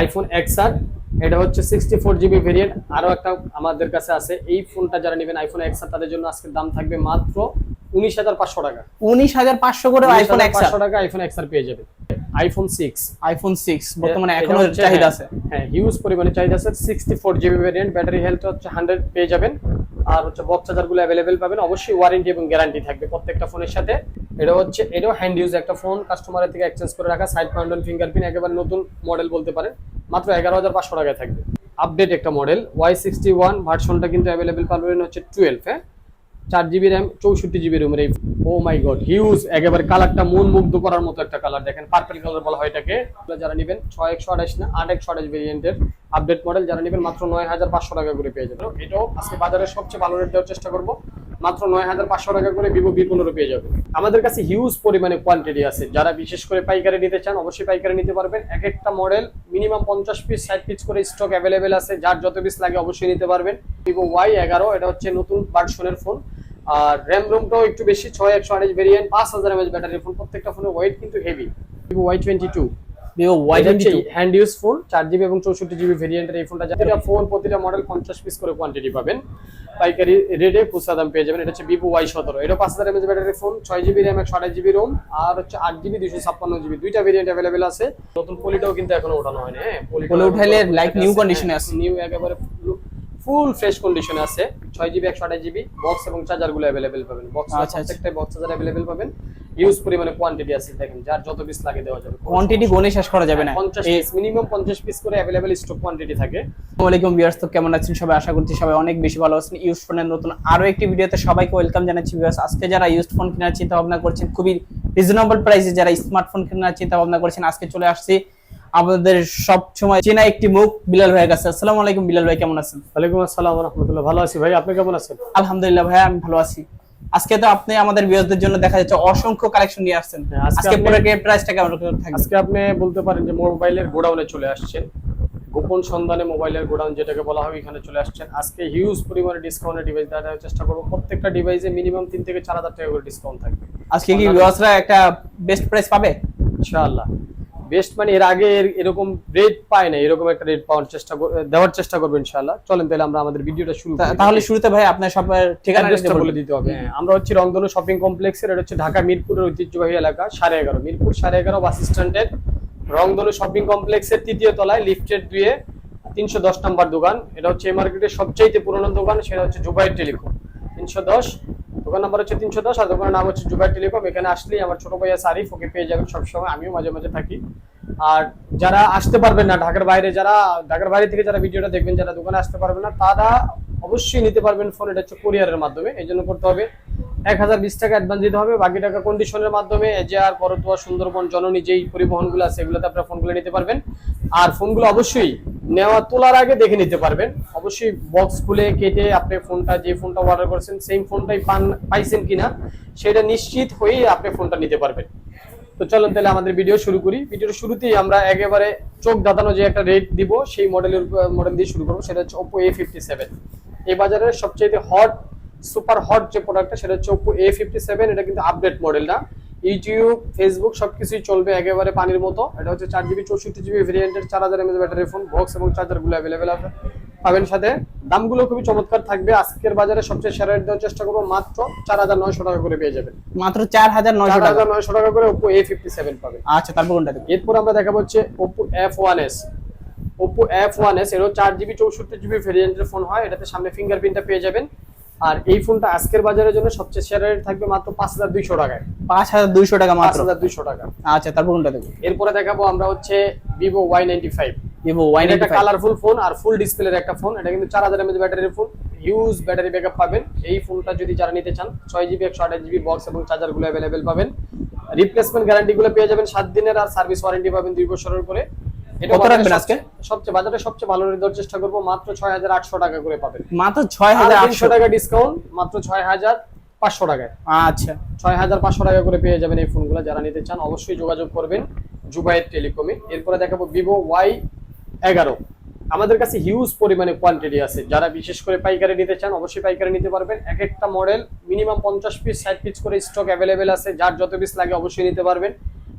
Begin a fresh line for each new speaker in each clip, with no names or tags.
IPhone X R এটা হচ্ছে sixty four GB variant আরও একটা আমাদের কাছে আছে। এই ফোনটা যারা নেবেন আইফোন এক্স আর তাদের জন্য আজকের দাম থাকবে মাত্র উনিশ হাজার পাঁচশো টাকা।
উনিশ হাজার পাঁচশো করে আইফোন এক্স
পাঁচশো টাকা আইফোন এক্স আর পেয়ে যাবে আইফোন সিক্স
আইফোন সিক্স বর্তমানে
এখনও
চাহিদা
হ্যাঁ,
আছে।
হ্যাঁ হিউজ পরিমাণে চাহিদা আছে। Sixty four GB variant battery health হচ্ছে হান্ড্রেড পেয়ে যাবেন। আর হচ্ছে বক্স চার্জারগুলো অ্যাভেলেবেল পাবেন। অবশ্যই ওয়ারেন্টি এবং গ্যারান্টি থাকবে প্রত্যেকটা ফোনের সাথে। এটা হচ্ছে, এটাও হ্যান্ড ইউজ একটা ফোন কাস্টমারের থেকে এক্সচেঞ্জ করে রাখা সাইড পাউন্ডন ফিঙ্গারপ্রিন্ট একেবারে নতুন মডেল বলতে পারেন। মাত্র এগারো হাজার পাঁচশো টাকায় থাকবে। আপডেট একটা মডেল ওয়াই সিক্সটি ওয়ান ভার্সনটা কিন্তু অ্যাভেলেবেল পাবেন হচ্ছে টুয়েলভ হ্যাঁ? চার জিবি র্যাম চৌষট্টি জিবি রুমের এই ও মাই গড হিউজ একেবারে কালারটা মন মুগ্ধ করার মতো একটা কালার দেখেন পার্পল কালার বলা হয় এটাকে। যারা নেবেন, ছয় একশো আঠাশ না, আট একশো আঠাশ ভেরিয়েন্টের আপডেট মডেল যারা নেবেন, মাত্র নয় হাজার পাঁচশো টাকা করে পেয়ে যাবেন। এটাও আজকে বাজারে সবচেয়ে ভালো রেট দেওয়ার চেষ্টা করব। মাত্র নয় হাজার পাঁচশো টাকা করে ভিভো বি পনেরো পেয়ে যাবে আমাদের কাছে হিউজ পরিমাণে কোয়ান্টিটি আছে। যারা বিশেষ করে পাইকারি নিতে চান, অবশ্যই পাইকারি নিতে পারবেন। এক একটা মডেল মিনিমাম পঞ্চাশ পিস ষাট পিস করে স্টক অ্যাভেলেবেল আছে। যার যত পিস লাগে, অবশ্যই নিতে পারবেন। ভিভো ওয়াই এগারো, এটা হচ্ছে নতুন ভার্সনের ফোন আর র্যাম রোমটাও একটু বেশি ছয় একশো আঠাশ ভেরিয়েন্ট পাঁচ হাজার এমএচ ব্যাটারি ফোন প্রত্যেকটা ফোনের ওয়েট কিন্তু heavy Vivo Y twenty two
Vivo Y twenty
hand use phone চার জিবি এবং চৌষট্টি জিবি ভেরিয়েন্টের এই ফোনটা প্রতিটা ফোন প্রতিটা মডেল পঞ্চাশ পিস করে কোয়ান্টিটি পাবেন। পাইকারি রেটে খুচরা দাম পেয়ে যাবেন। এটা হচ্ছে ভিভো ওয়াই সতেরো। এটা পাঁচ হাজার এমএচ ব্যাটারি ফোন ছয় জিবি র্যাম একশো আঠাশ জিবি রোম আর হচ্ছে আট জিবি দুশো ছাপ্পান্ন জিবি দুইটা ভেরিয়েন্ট অ্যাভেলেবেল আছে। নতুন পলিটাও কিন্তু এখনও ওঠানো হয়নি। হ্যাঁ
পলি উঠাইলে new condition এ আছে।
নিউ একেবারে ফুল ফ্রেশ কন্ডিশনে আছে। ছয় জিবি একশো আঠাশ জিবি বক্স এবং চার্জারগুলো অ্যাভেলেবেল পাবেন। বক্স
আচ্ছা, আচ্ছা।
প্রত্যেকটা বক্স চার্জার অ্যাভেলেবেল পাবেন। ইউজ পরিমাণে কোয়ান্টিটি আছে দেখেন যার যত পিস লাগে দেওয়া যাবে।
কোয়ান্টিটি গনে শেষ করা যাবে না?
পঞ্চাশ পিস মিনিমাম পঞ্চাশ পিস করে অ্যাভেলেবেল স্টক কোয়ান্টিটি থাকে।
আসসালামু আলাইকুম ভিউয়ার্স তো কেমন আছেন সবাই? আশা করছি সবাই অনেক বেশি ভালো আছেন। ইউজ ফোনের নতুন আরও একটি ভিডিওতে সবাইকে ওয়েলকাম জানাচ্ছি ভিউয়ার্স আজকে যারা ইউজ ফোন কেনার চিন্তা ভাবনা করছেন খুবই রিজনেবল প্রাইসে যারা স্মার্টফোন কেনার চিন্তা ভাবনা করছেন আজকে চলে আসছি আমাদের সব সময় চেনা একটি মুখ বিলাল ভাইয়ের কাছে। আসসালামু আলাইকুম বিলাল ভাই কেমন আছেন?
ওয়ালাইকুম আসসালাম রহমতুল্লাহ। ভালো আছি ভাই আপনি কেমন আছেন?
আলহামদুলিল্লাহ ভাই আমি ভালো আছি। আজকে তো আপনি আমাদের ভিউয়ারদের জন্য দেখা যাচ্ছে অসংখ্য কালেকশন নিয়ে আসছেন।
হ্যাঁ, আজকে
প্রোডাক্টের প্রাইসটা কেমন থাকবে?
আজকে আপনি বলতে পারেন যে মোবাইলের গোডাউনে চলে আসছেন। গোপন সন্ধানে মোবাইলের গোডাউন যেটাকে বলা হয় এখানে চলে আসছেন। আজকে হিউজ পরিমাণে ডিসকাউন্টের ডিভাইস দেওয়ার চেষ্টা করব। প্রত্যেকটা ডিভাইসে মিনিমাম তিন থেকে চার হাজার টাকা করে ডিসকাউন্ট থাকবে।
আজকে কি ভিউয়ার্সরা একটা বেস্ট প্রাইস পাবে?
ইনশাআল্লাহ। বেস্ট মানে এর আগে এর- এরকম রেট পায় না এরকম একটা রেট পাওয়ার চেষ্টা দেওয়ার চেষ্টা করব ইনশাআল্লাহ। চলেন তাহলে আমরা আমাদের ভিডিওটা শুরু
তাহলে শুরুতে ভাই আপনার সব ঠিকানা
অ্যাড্রেসটা বলে দিতে হবে। হ্যাঁ, আমরা হচ্ছে রংধনু শপিং কমপ্লেক্সের এটা হচ্ছে ঢাকা মিরপুরের ঐতিহ্যবাহী এলাকা সাড়ে এগারো। মিরপুর সাড়ে এগারো বাস স্ট্যান্ডের রংধনু শপিং কমপ্লেক্সের তৃতীয় তলায় লিফটের দুয়ে তিনশো দশ নম্বর দোকান। এটা হচ্ছে এই মার্কেটের সবচাইতে পুরনো দোকান সেটা হচ্ছে জুবাইর টেলিকম। তিনশো দশ দোকান নাম্বার হচ্ছে তিনশো দশ আর দোকানের নাম হচ্ছে জুবাই টেলিকম। এখানে আসলেই আমার ছোট ভাইয়া আরিফ ওকে পেয়ে যাবেন সবসময়। আমিও মাঝে মাঝে থাকি। আর যারা আসতে পারবেন না ঢাকার বাইরে, যারা ঢাকার বাইরে থেকে যারা ভিডিওটা দেখবেন, যারা দোকানে আসতে পারবেন না, তারা অবশ্যই নিতে পারবেন ফোন এটা হচ্ছে কোরিয়ারের মাধ্যমে। এই জন্য করতে হবে, এক হাজার বিশ টাকা অ্যাডভান্স দিতে হবে। বাকি টাকা কন্ডিশনের মাধ্যমে এজেআর করতোয়া, সুন্দরবন, জননী যেই পরিবহনগুলো আছে, এগুলোতে আপনারা ফোনগুলো নিতে পারবেন। আর ফোনগুলো অবশ্যই নেওয়া তোলার আগে দেখে নিতে পারবেন। অবশ্যই বক্স খুলে কেটে আপনি ফোনটা যে ফোনটা অর্ডার করেছেন সেই ফোনটাই পান, পাইছেন কিনা, সেটা নিশ্চিত হয়েই আপনি ফোনটা নিতে পারবেন। তো চলুন তাহলে আমাদের ভিডিও শুরু করি। ভিডিওর শুরুতেই আমরা একেবারে চোখ দাঁতানো যে একটা রেট দিব, সেই মডেলের মডেল দিয়ে শুরু করব, সেটা হচ্ছে ওপো এ ফিফটি সেভেন এই বাজারের সবচেয়ে হট সুপার হট যে প্রোডাক্টটা সেটা হচ্ছে ওপো এ ফিফটি সেভেন এটা কিন্তু আপডেট মডেল না ইউটিউব ফেসবুক সবকিছুই চলবে একেবারে পানির মতো। এটা হচ্ছে চার জিবি চৌষট্টি জিবি ভেরিয়েন্টের চার হাজার এমএস ব্যাটারি ফোন বক্স এবং চার্জারগুলো অ্যাভেলেবেল আছে। পাবেন সাথে। দামগুলো খুবই চমৎকার থাকবে। আজকের বাজারে সবচেয়ে সেরা রেট দেওয়ার চেষ্টা করব মাত্র চার হাজার নয়শো টাকা করে পেয়ে যাবেন।
মাত্র চার হাজার নয়শো
হাজার নয়শো টাকা করে ওপো এ ফিফটি সেভেন পাবেন।
আচ্ছা তারপর কোনটা
এরপর আমরা দেখাবো হচ্ছে Oppo F one S Oppo F one S এরও চার জিবি চৌষট্টি জিবি ভেরিয়েন্টের ফোন হয়। এটাতে সামনে ফিঙ্গারপ্রিন্টটা পেয়ে যাবেন। আর এই ফোনটা আজকের বাজারের জন্য সবচেয়ে সেরা রেট থাকবে মাত্র পাঁচ হাজার দুইশো টাকায়।
পাঁচ হাজার দুইশো টাকা মাত্র।
হাজার দুইশো টাকা।
আচ্ছা তারপর কোনটা দেবো
এরপরে দেখাবো আমরা হচ্ছে Vivo Y ninety five
Vivo Y
একটা কালারফুল ফোন আর ফুল ডিসপ্লের একটা ফোন এটা কিন্তু চার হাজার এমএচ ব্যাটারির ফোন হিউজ ব্যাটারি ব্যাকআপ পাবেন। এই ফোনটা যদি যারা নিতে চান ছয় জিবি একশো আঠাশ জিবি বক্স এবং চার্জারগুলো অ্যাভেলেবেল পাবেন। রিপ্লেসমেন্ট গ্যারান্টি গুলো পেয়ে যাবেন সাত দিনের আর সার্ভিস ওয়ারেন্টি পাবেন দুই বছরের করে
কত
বাজারে
রাখবেন আজকে?
সবচেয়ে- সবচেয়ে বাজারে সবচেয়ে ভালো রেট চেষ্টা করব মাত্র ছয় হাজার আটশো টাকা করে পাবেন।
মাত্র ছয় হাজার
আর
আটশো
তিনশো টাকা ডিসকাউন্ট মাত্র ছয় হাজার পাঁচশো টাকায়।
আচ্ছা।
ছয় হাজার পাঁচশো টাকা করে পেয়ে যাবেন এই ফোনগুলো যারা নিতে চান অবশ্যই যোগাযোগ করবেন টেলিকমে। এরপরে দেখাবো ভিভো ওয়াই এগারো। আমাদের কাছে হিউজ পরিমাণে কোয়ান্টিটি আছে। যারা বিশেষ করে পাইকারি নিতে চান অবশ্যই পাইকারি নিতে পারবেন। এক একটা মডেল মিনিমাম পঞ্চাশ পিস ষাট পিস করে স্টক অ্যাভেলেবেল আছে। যার যত পিস লাগে অবশ্যই নিতে পারবেন।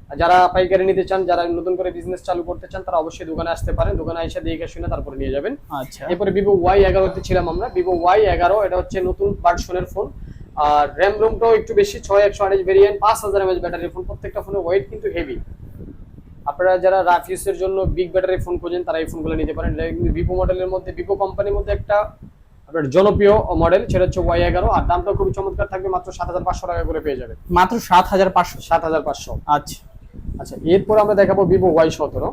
যারা পাইকারি নিতে চান যারা নতুন করে বিজনেস চালু করতে চান তারা অবশ্যই দোকানে আসতে পারেন। দোকানে এসে দেখে শুনে তারপরে নিয়ে যাবেন।
আচ্ছা।
এরপরে ভিভো ওয়াই এগারোতে ছিলাম আমরা। ভিভো ওয়াই এগারো এটা হচ্ছে নতুন ভার্সনের ফোন আর র্যাম রোমটাও একটু বেশি ছয় একশো আঠাশ ভেরিয়েন্ট পাঁচ হাজার এমএচ ব্যাটারি ফোন প্রত্যেকটা ফোনের ওয়েট কিন্তু হেভি আপনারা যারা রাফ জন্য বিগ ব্যাটারি ফোন খোঁজেন তারা এই ফোনগুলো নিতে পারেন। ভিভো মডেলের মধ্যে ভিভো কোম্পানির মধ্যে একটা আপনার জনপ্রিয় মডেল সেটা হচ্ছে ওয়াই এগারো। আর দামটা খুবই চমৎকার থাকবে মাত্র সাত হাজার পাঁচশো টাকা করে পেয়ে যাবে
মাত্র সাত হাজার পাঁচশো।
সাত হাজার পাঁচশো।
আচ্ছা।
আচ্ছা এরপর আমরা দেখাবো ভিভো ওয়াই সতেরো।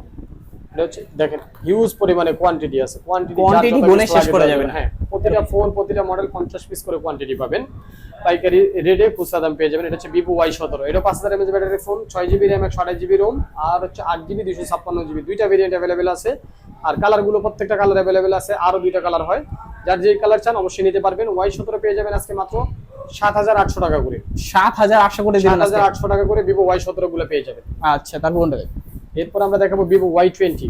এটা হচ্ছে দেখেন হিউজ পরিমাণে কোয়ান্টিটি আছে। কোয়ান্টিটি
শেষ করা যাবে না।
হ্যাঁ প্রতিটা ফোন প্রতিটা মডেল পঞ্চাশ পিস করে কোয়ান্টিটি পাবেন। পাইকারি রেটে খুচরা দাম পেয়ে যাবেন। এটা হচ্ছে ভিভো ওয়াই সতেরো। এটা পাঁচ হাজার এমএচ ব্যাটারি ফোন ছয় জিবি র্যাম একশো আঠাশ জিবি রোম আর হচ্ছে আট জিবি দুশো ছাপ্পান্ন জিবি দুইটা ভেরিয়েন্ট অ্যাভেলেবেল আছে। আর কালারগুলো প্রত্যেকটা কালার অ্যাভেলেবেল আছে। আরও দুইটা কালার হয়। যার যে কালার চান অবশ্যই নিতে পারবেন। ওয়াই সতেরো পেয়ে যাবেন আজকে মাত্র সাত হাজার আটশো টাকা করে।
সাত হাজার আটশো করে
সাত হাজার আটশো টাকা করে ভিভো ওয়াই সতেরো গুলো পেয়ে যাবেন।
আচ্ছা তারপর কোনটা?
এরপর আমরা দেখাবো ভিভো ওয়াই টোয়েন্টি।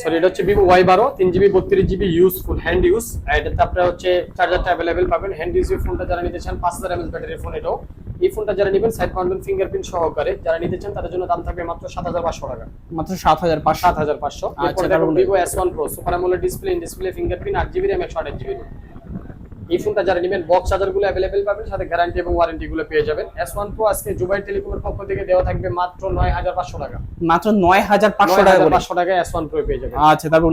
সরি এটা হচ্ছে ভিভো ওয়াই বারো তিন জিবি বত্রিশ জিবি ইউজফুল হ্যান্ড ইউজ এটাতে আপনারা হচ্ছে চার্জারটা অ্যাভেলেবেল পাবেন। হ্যান্ড ইউজ ফোনটা যারা নিতে চান পাঁচ হাজার এমএস ব্যাটারি ফোন এটাও। এই ফোনটা যারা নেবেন সাইড মাউন্টেন ফিঙ্গারপ্রিন্ট সহকারে যারা নিতে চান তাদের জন্য দাম থাকবে মাত্র সাত হাজার পাঁচশো টাকা।
মাত্র সাত হাজার পাঁচশো।
সাত হাজার পাঁচশো।
আচ্ছা,
Vivo S one pro super AMOLED display in display fingerprint আট জিবি র্যাম একশো আঠাশ জিবি এই ফোনটা যারা নেবেন বক্স চার্জারগুলো অ্যাভেলেবেল পাবেন সাথে গ্যারান্টি এবং ওয়ারেন্টি গুলো পেয়ে যাবেন। এস ওয়ান প্রো আজকে জুবাই টেলিকমের পক্ষ থেকে দেওয়া থাকবে মাত্র নয় হাজার পাঁচশো টাকা।
মাত্র নয় হাজার পাঁচশো টাকা
পাঁচশো টাকা এস ওয়ান প্রো পেয়ে যাবেন।
আচ্ছা তারপর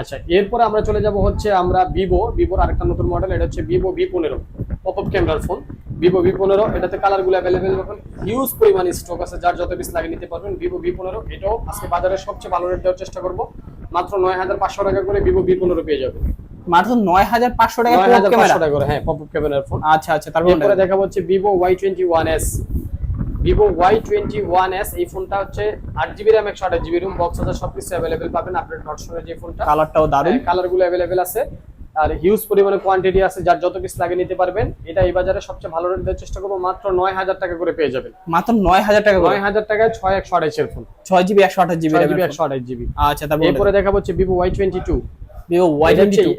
আচ্ছা এরপরে আমরা চলে যাব হচ্ছে আমরা ভিভো ভিভোর আরেকটা নতুন মডেল এটা হচ্ছে ভিভো ভি পনেরো পপ আপ ক্যামেরার ফোন ভিভো ভি পনেরো এটাতে কালারগুলো অ্যাভেলেবেল পাবেন। হিউজ পরিমাণ স্টক আছে যার যত পিস লাগে নিতে পারবেন ভিভো ভি পনেরো এটাও আজকে বাজারে সবচেয়ে ভালো রেট দেওয়ার চেষ্টা করব। মাত্র নয় হাজার পাঁচশো টাকা করে ভিভো ভি পনেরো পেয়ে যাবেন।
মাত্র নয় হাজার পাঁচশো টাকা
নয় হাজার
ক্যামেরা
পাঁচশো টাকা করে হ্যাঁ পপ আপ ক্যামেরার ফোন
আচ্ছা আচ্ছা তারপর
দেখা হচ্ছে one S Vivo Y twenty one S এই ফোনটা হচ্ছে আট জিবি র্যাম একশো আঠাশ জিবি রুম বক্স হাজার সবকিছু অ্যাভেলেবেল পাবেন আপনার ডট যে ফোনটা
কালারটাও দারুণ।
কালারগুলো অ্যাভেলেবেল আছে। আর হিউজ পরিমাণে কোয়ান্টিটি আছে যার যত পিস লাগে নিতে পারবেন। এটা এই বাজারে সবচেয়ে ভালো রেট দেওয়ার চেষ্টা করব মাত্র নয় হাজার টাকা করে পেয়ে যাবেন।
মাত্র নয় হাজার টাকা
নয় হাজার টাকায় ছয় একশো আঠাইশের ফোন
ছয় জিবি একশো আঠাশ
জিবি একশো আঠাশ জিবি
আচ্ছা তারপর
দেখা হচ্ছে Vivo Y twenty two
Vivo Y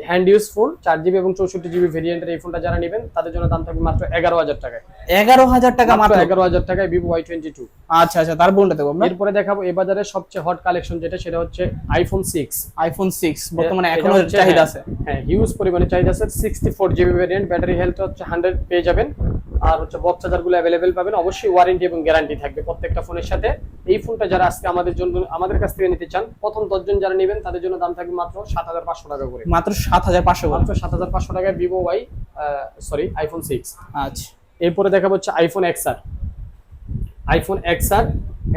hand use phone চার জিবি এবং চৌষট্টি জিবি ভেরিয়েন্টের এই ফোনটা যারা নেবেন তাদের জন্য দাম থাকবে মাত্র এগারো হাজার টাকায়।
এগারো হাজার টাকা
মাত্র এগারো হাজার টাকায় ভিভো ওয়াই টোয়েন্টি টু
আচ্ছা আচ্ছা দেখব
এরপরে দেখাবো এই বাজারে সবচেয়ে হট কালেকশন যেটা সেটা হচ্ছে আইফোন সিক্স
আইফোন সিক্স বর্তমানে
এখনও
চাহিদা আছে।
হ্যাঁ হিউজ পরিমাণে চাহিদা আছে। Sixty four GB variant battery health হচ্ছে হান্ড্রেড পেয়ে যাবেন। আর হচ্ছে বক্স চার্জার অ্যাভেলেবেল পাবেন। অবশ্যই ওয়ারেন্টি এবং গ্যারান্টি থাকবে প্রত্যেকটা ফোনের সাথে। এই ফোনটা যারা আজকে আমাদের জন্য আমাদের কাছ থেকে নিতে চান প্রথম দশজন যারা নেবেন তাদের জন্য দাম থাকবে মাত্র সাত হাজার পাঁচশো টাকা করে।
মাত্র সাত হাজার পাঁচশো
মাত্র সাত হাজার পাঁচশো টাকায় Vivo Y sorry iPhone six
আচ্ছা।
এরপরে দেখাবো হচ্ছে iPhone X R iPhone X R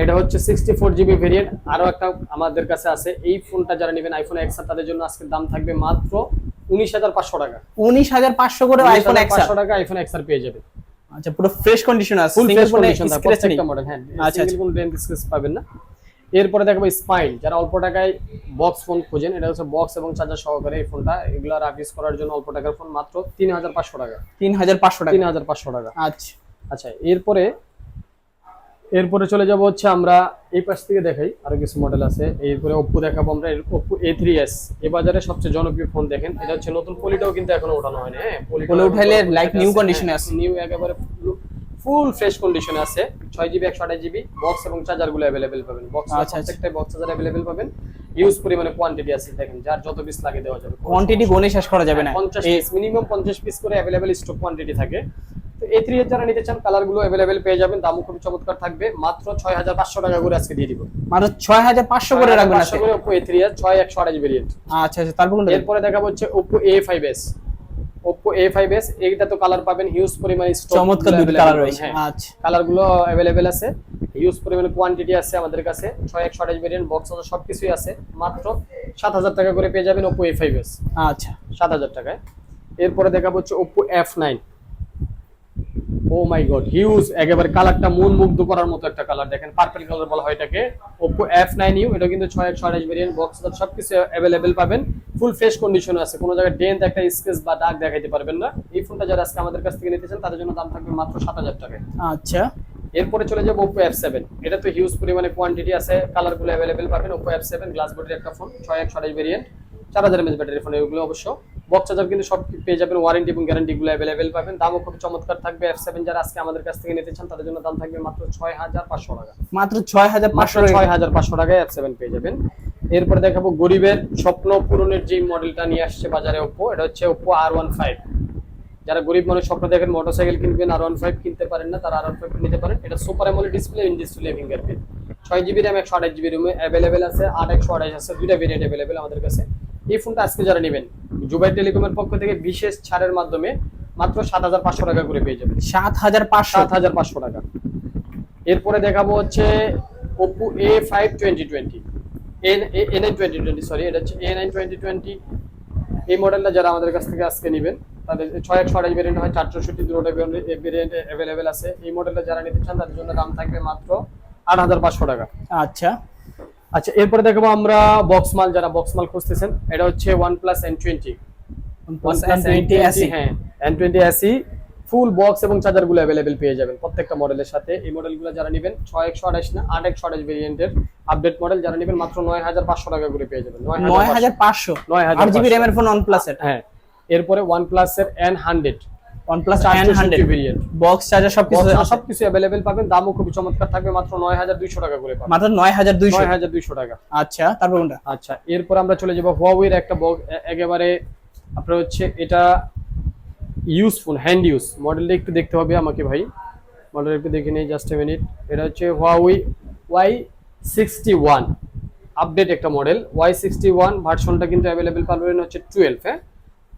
এটা হচ্ছে সিক্সটি ফোর জিবি ভেরিয়েন্ট আরও একটা আমাদের কাছে আছে। এই ফোনটা যারা নেবেন আইফোন এক্স আর তাদের জন্য আজকের দাম থাকবে মাত্র উনিশ হাজার পাঁচশো টাকা।
উনিশ হাজার পাঁচশো করে আইফোন এক্স
পাঁচশো টাকা আইফোন এক্স আর পেয়ে যাবে
আচ্ছা পুরো ফ্রেশ কন্ডিশন আছে।
Full fresh condition. প্রত্যেকটা মডেল হ্যাঁ।
আচ্ছা,
কোনো ডেন্ট স্ক্র্যাচ পাবেন না। এরপরে দেখাবো স্পাইন যারা অল্প টাকায় বক্স ফোন খোঁজেন এটা হচ্ছে বক্স এবং চার্জার সহকারে এই ফোনটা। এগুলো রাফ ইউজ করার জন্য অল্প টাকার ফোন মাত্র তিন হাজার পাঁচশো টাকা।
তিন হাজার পাঁচশো টাকা।
তিন হাজার পাঁচশো টাকা।
আচ্ছা।
আচ্ছা এরপরে এরপরে চলে যাব হচ্ছে আমরা এই পাশ থেকে দেখাই। আরও কিছু মডেল আছে। এরপরে ওপ্পো দেখাবো আমরা। ওপ্পো এ থ্রি এস এ বাজারে সবচেয়ে জনপ্রিয় ফোন দেখেন। এটা হচ্ছে নতুন পলিটাও কিন্তু এখনও ওঠানো হয়নি হ্যাঁ?
পলি উঠাইলে new condition এ আছে।
নিউ একেবারে ফুল ফ্রেশ কন্ডিশনে আছে। ছয় জিবি একশো আঠাশ জিবি বক্স এবং চার্জারগুলো অ্যাভেলেবেল পাবেন বক্স প্রত্যেকটা বক্স চার্জার অ্যাভেলেবেল পাবেন। ইউজ পরিমাণে কোয়ান্টিটি আছে দেখেন যার যত পিস লাগে দেওয়া যাবে।
কোয়ান্টিটি গনে শেষ করা যাবে না। 50
পিস মিনিমাম 50 পিস করে অ্যাভেলেবেল স্টক কোয়ান্টিটি থাকে। তো এ থ্রি এর যারা নিতে চান কালারগুলো অ্যাভেলেবেল পেয়ে যাবেন। দামও খুবই চমৎকার থাকবে। মাত্র 6500 টাকা করে আজকে দিয়ে দিব।
মাত্র 6500 করে রাখবেন আজকে।
Oppo A3 এর 6128 ভেরিয়েন্ট
আচ্ছা আচ্ছা তারপর কোনটা
এরপরে দেখাবো হচ্ছে Oppo A5s Oppo A5s এইটা তো কালার পাবেন হিউজ পরিমাণ স্টক
চমৎকার দুটো কালার রয়েছে। হ্যাঁ,
আচ্ছা। কালারগুলো अवेलेबल আছে। হিউজ পরিমাণ কোয়ান্টিটি আছে আমাদের কাছে 6128 ভেরিয়েন্ট বক্স আছে সবকিছুই আছে। মাত্র 7000 টাকা করে পেয়ে যাবেন Oppo A5s
আচ্ছা।
7000 টাকায়। এরপরে দেখাবো হচ্ছে Oppo F9 oh my god huge একেবারে কালারটা মন মুগ্ধ করার মতো একটা কালার। দেখেন পার্পল কালার বলা হয় এটাকে। ওপো এফ নাইন ইউ এটা কিন্তু ছয় একশো আঠাশ ভেরিয়েন্ট বক্স সবকিছু অ্যাভেলেবেল পাবেন। ফুল ফ্রেশ কন্ডিশন আছে। কোনো জায়গায় ডেন্ট একটা স্কেচ বা দাগ দেখাইতে পারবেন না। এই ফোনটা যারা আজকে আমাদের কাছ থেকে নিতে চান তাদের জন্য দাম থাকবে মাত্র সাত হাজার টাকায়।
আচ্ছা।
এরপরে চলে যাব ওপো এফ সেভেন এটা তো হিউজ পরিমাণে কোয়ান্টিটি আছে। কালারগুলো অ্যাভেলেবেল পাবেন। ওপো এফ সেভেন গ্লাস বডির একটা ফোন ছয় একশো আঠাশ ভেরিয়েন্ট চার হাজার এমএচ ব্যাটারি ফোন এগুলো অবশ্য। বক্স চার্জার কিন্তু সব পেয়ে যাবেন ওয়ারেন্টি এবং গ্যারান্টি গুলো অ্যাভেলেবেল পাবেন। দামও খুব চমৎকার থাকবে এফ সেভেন যারা আজকে আমাদের কাছ থেকে নিতে চান তাদের জন্য দাম থাকবে মাত্র ছয় হাজার পাঁচশো টাকা।
মাত্র ছয় হাজার পাঁচশো
ছয় হাজার পাঁচশো টাকায় এফ সেভেন পেয়ে যাবেন। এরপরে দেখাবো গরিবের স্বপ্ন পূরণের যে মডেলটা নিয়ে আসছে বাজারে ওপো এটা হচ্ছে ওপো আর ওয়ান ফাইভ যারা গরিব মানুষ স্বপ্ন দেখেন মোটরসাইকেল কিনবেন আর ওয়ান ফাইভ কিনতে পারেন না তারা আর ওয়ান ফাইভ নিতে পারেন। এটা super AMOLED display in display fingerprint ছয় জিবি র্যাম একশো আঠাশ জিবি রুমে অ্যাভেলেবেল আছে আট একশো আঠাশ আছে দুইটা ভেরিয়েন্ট অ্যাভেলেবেল আমাদের কাছে। এই ফোনটা আজকে যারা নেবেন জুবাই টেলিকমের পক্ষ থেকে বিশেষ ছাড়ের মাধ্যমে মাত্র সাত হাজার পাঁচশো টাকা করে পেয়ে যাবেন।
সাত হাজার পাঁচশো?
সাত হাজার পাঁচশো টাকা। এরপরে দেখাবো হচ্ছে Oppo A five twenty twenty A nine twenty twenty sorry এটা হচ্ছে এ নাইন টোয়েন্টি টোয়েন্টি এই মডেলটা যারা আমাদের কাছ থেকে আজকে নেবেন তাদের ছয় একশো আঠাশ ভেরিয়েন্ট হয় চার চৌষট্টি দুটো ভেরিয়েন্ট অ্যাভেলেবেল আছে। এই মডেলটা যারা নিতে চান তাদের জন্য দাম থাকবে মাত্র আট হাজার পাঁচশো টাকা।
আচ্ছা।
আচ্ছা এরপরে দেখাবো আমরা বক্স মাল যারা বক্স মাল খুঁজতেছেন। এটা হচ্ছে ওয়ান প্লাস এন টোয়েন্টি হ্যাঁ এন টোয়েন্টি এসি ফুল বক্স এবং চার্জারগুলো অ্যাভেলেবেল পেয়ে যাবেন প্রত্যেকটা মডেলের সাথে। এই মডেলগুলো যারা নেবেন ছয় একশো আঠাশ না আট একশো আঠাশ ভেরিয়েন্টের আপডেট মডেল যারা নেবেন মাত্র নয় হাজার পাঁচশো টাকা করে পেয়ে যাবেন।
নয় হাজার পাঁচশো।
নয় হাজার
জিবি। র্যামের ফোন ওয়ান প্লাসের
হ্যাঁ এরপরে ওয়ান
প্লাস এর N hundred
variant
box charger সবকিছু
সবকিছু অ্যাভেলেবেল পাবেন। দামও খুবই চমৎকার থাকবে মাত্র নয় হাজার দুইশো টাকা করে পাবেন।
মাত্র
টাকা।
আচ্ছা তারপর কোনটা?
আচ্ছা এরপর আমরা চলে যাব একটা বক্স একেবারে আপনার হচ্ছে এটা ইউজফুল হ্যান্ড ইউজ মডেলটা একটু দেখতে হবে আমাকে ভাই। মডেল একটু দেখে নেই জাস্ট এ মিনিট এটা হচ্ছে Huawei Y sixty one update একটা মডেল ওয়াই সিক্সটি ওয়ান ভার্সনটা কিন্তু অ্যাভেলেবেল পাবেন হচ্ছে টুয়েলভ হ্যাঁ?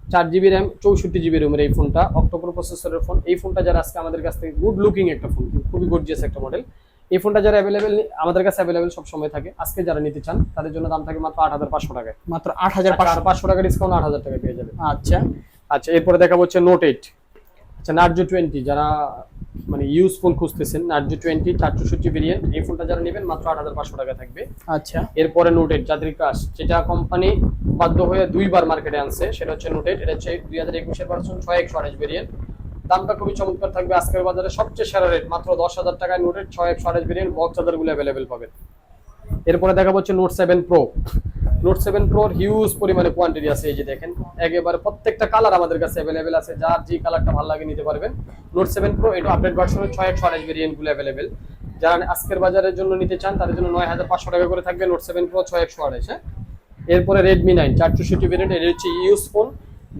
চার জিবি র্যাম চৌষট্টি জিবি রুমের এই ফোনটা অক্টোবর প্রসেসরের ফোন এই ফোনটা যারা আজকে আমাদের কাছ থেকে গুড লুকিং একটা ফোন খুবই গর্জিয়াস একটা মডেল এই ফোনটা যারা অ্যাভেলেবেল আমাদের কাছে অ্যাভেলেবেল সব সময় থাকে। আজকে যারা নিতে চান তাদের জন্য দাম থাকে মাত্র আট হাজার পাঁচশো টাকায়।
মাত্র আট হাজার পাঁচশো
পাঁচশো টাকা ডিসকাউন্ট আট হাজার টাকা পেয়ে যাবে
আচ্ছা।
আচ্ছা এরপরে দেখা হচ্ছে নোট এইট আচ্ছা নার্জো টোয়েন্টি যারা মানে ইউজ ফোন খুঁজতেছেন। নার্জো টোয়েন্টি চারশোষট্টি ভেরিয়েন্ট এই ফোনটা যারা নেবেন মাত্র আট হাজার পাঁচশো টাকা থাকবে।
আচ্ছা।
এরপরে নোট এইট যাদের কাজ যেটা কোম্পানি বাধ্য হয়ে দুইবার মার্কেটে আনছে সেটা হচ্ছে নোট এইট এটা হচ্ছে দুই হাজার একুশের পার্সেন্ট ছয় একশো আঠাশ ভেরিয়েন্ট দামটা খুবই চমৎকার থাকবে। আজকের বাজারে সবচেয়ে সেরা রেট মাত্র দশ হাজার টাকায় নোট এইট ছয় একশো আঠাশ ভেরিয়েন্ট বক্স চার্জারগুলো অ্যাভেলেবেল পাবেন। এরপরে দেখা হচ্ছে note seven pro note seven প্রোর huge পরিমাণে কোয়ান্টিটি আছে, এই যে দেখেন। একেবারে প্রত্যেকটা কালার আমাদের কাছে অ্যাভেলেবেল আছে, যার যে কালারটা ভালো লাগে নিতে পারবেন। নোট সেভেন প্রো এটা আপডেট ভার্সনের ছয় একশো আঠাশ ভেরিয়েন্টগুলো অ্যাভেলেবেল যারা আজকের বাজারের জন্য নিতে চান, তাদের জন্য নয় হাজার পাঁচশো টাকা করে থাকবে নোট সেভেন প্রো ছয়, একশো আঠাশ হ্যাঁ? এরপরে রেডমি নাইন চার চৌষট্টি ভেরিয়েন্ট এটা হচ্ছে ইউজ ফোন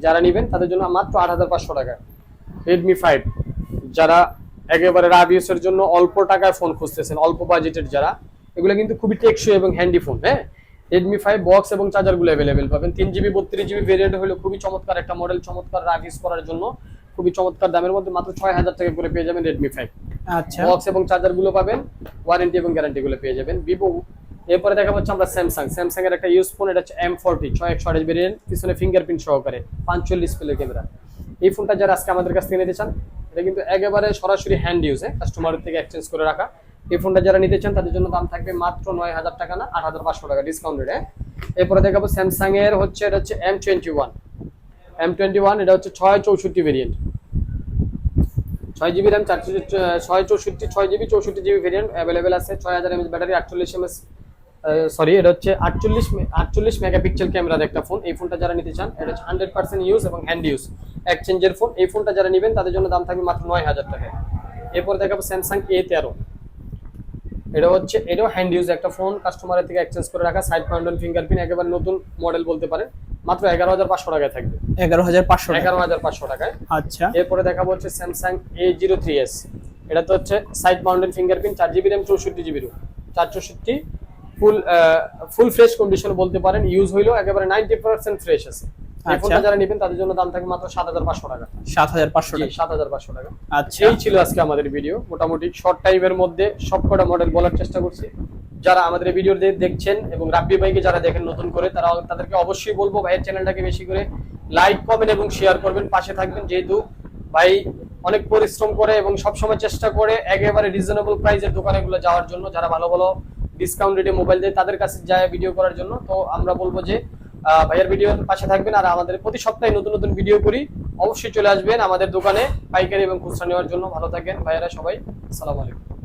যারা নেবেন, তাদের জন্য মাত্র আট হাজার পাঁচশো টাকা। রেডমি ফাইভ যারা একেবারে রাবিউসের জন্য অল্প টাকায় ফোন খুঁজতেছেন, অল্প বাজেটের যারা, এগুলো কিন্তু খুবই টেকসই এবং হ্যান্ডি ফোন হ্যাঁ? রেডমি ফাইভ বক্স এবং চার্জারগুলো অ্যাভেলেবেল পাবেন। তিন জিবি বত্রিশ জিবি ভেরিয়েন্ট হলো খুবই চমৎকার একটা মডেল চমৎকার রাগ ইউজ করার জন্য খুবই চমৎকার দামের মধ্যে মাত্র ছয় হাজার টাকা করে পেয়ে যাবেন রেডমি ফাইভ
আচ্ছা।
বক্স এবং চার্জারগুলো পাবেন ওয়ারেন্টি এবং গ্যারান্টি গুলো পেয়ে যাবেন। ভিভো এরপরে দেখা হচ্ছে আমরা স্যামসাং স্যামসাং এর একটা ইউজ ফোন এটা হচ্ছে এম ফোরটি ছয় একশো আঠাশ ভেরিয়েন্ট পিছনে ফিঙ্গারপ্রিন্ট সহকারে পাঁচচল্লিশ ডিসপ্লে ক্যামেরা এই ফোনটা যারা আজকে আমাদের কাছ থেকে নিতে চান এটা কিন্তু একেবারে সরাসরি হ্যান্ড ইউজ কাস্টমারের থেকে এক্সচেঞ্জ করে রাখা। এই ফোনটা যারা নিতে চান, তাদের জন্য দাম থাকবে মাত্র নয় হাজার টাকা না, আট হাজার পাঁচশো টাকা ডিসকাউন্ট রেটে এরপরে দেখাবো স্যামসাং এর হচ্ছে, এটা হচ্ছে M twenty one M twenty one এটা হচ্ছে ছয় চৌষট্টি ভেরিয়েন্ট ছয় জিবি র্যাম চারশো, ছয় চৌষট্টি, ছয় জিবি চৌষট্টি জিবি ভেরিয়েন্ট অ্যাভেলেবেল আছে। ছয় হাজার এমএস ব্যাটারি আটচল্লিশ এমএস সরি এটা হচ্ছে আটচল্লিশ আটচল্লিশ মেগাপিক্সেল ক্যামেরার একটা ফোন এই ফোনটা যারা নিতে চান, এটা হচ্ছে হান্ড্রেড পার্সেন্ট ইউজ এবং হ্যান্ড ইউজ এক্সচেঞ্জের ফোন এই ফোনটা যারা নেবেন, তাদের জন্য দাম থাকবে মাত্র নয় হাজার টাকা এরপর দেখাবো স্যামসাং এ তেরো। এটা হচ্ছে এটাও হ্যান্ড ইউজ একটা ফোন কাস্টমারের থেকে এক্সচেঞ্জ করে রাখা সাইড মাউন্টেন ফিঙ্গারপ্রিন্ট একেবারে নতুন মডেল বলতে পারেন। মাত্র এগারো হাজার পাঁচশো টাকায় থাকবে।
এগারো হাজার পাঁচশো
এগারো হাজার পাঁচশো টাকায়।
আচ্ছা।
এরপরে দেখাবো হচ্ছে Samsung A zero three S এটা তো হচ্ছে সাইড মাউন্টেন ফিঙ্গারপ্রিন্ট চার জিবি র্যাম চৌষট্টি জিবি রুম চার চৌষট্টি ফুল ফুল ফ্রেশ কন্ডিশন বলতে পারেন। ইউজ হইলেও একেবারে নাইনটি পার্সেন্ট ফ্রেশ আছে। ফোনটা যারা নেবেন তাদের জন্য দাম থাকে মাত্র সাত হাজার পাঁচশো টাকা।
সাত হাজার পাঁচশো
জি
টাকা।
সাত হাজার পাঁচশো টাকা।
আচ্ছা।
এই ছিল আজকে আমাদের ভিডিও মোটামুটি শর্ট টাইমের মধ্যে সবকটা মডেল বলার চেষ্টা করছি। যারা আমাদের ভিডিও দেখছেন এবং রাব্বি ভাইকে যারা দেখেন নতুন করে তারা তাদেরকে অবশ্যই বলব ভাইয়ের চ্যানেলটাকে বেশি করে লাইক করবেন এবং শেয়ার করবেন পাশে থাকবেন। যেহেতু ভাই অনেক পরিশ্রম করে এবং সবসময় চেষ্টা করে একেবারে রিজনেবল প্রাইসের দোকানেগুলো যাওয়ার জন্য যারা ভালো ভালো ডিসকাউন্ট রেটে মোবাইল দেয় তাদের কাছে যায় ভিডিও করার জন্য। তো আমরা বলব যে ভাইয়ের ভিডিওর পাশে থাকবেন আর আমাদের প্রতি সপ্তাহে নতুন নতুন ভিডিও করি। অবশ্যই চলে আসবেন আমাদের দোকানে পাইকারি এবং খুচরা নেওয়ার জন্য। ভালো থাকেন ভাইয়ারা সবাই। আসসালামু আলাইকুম।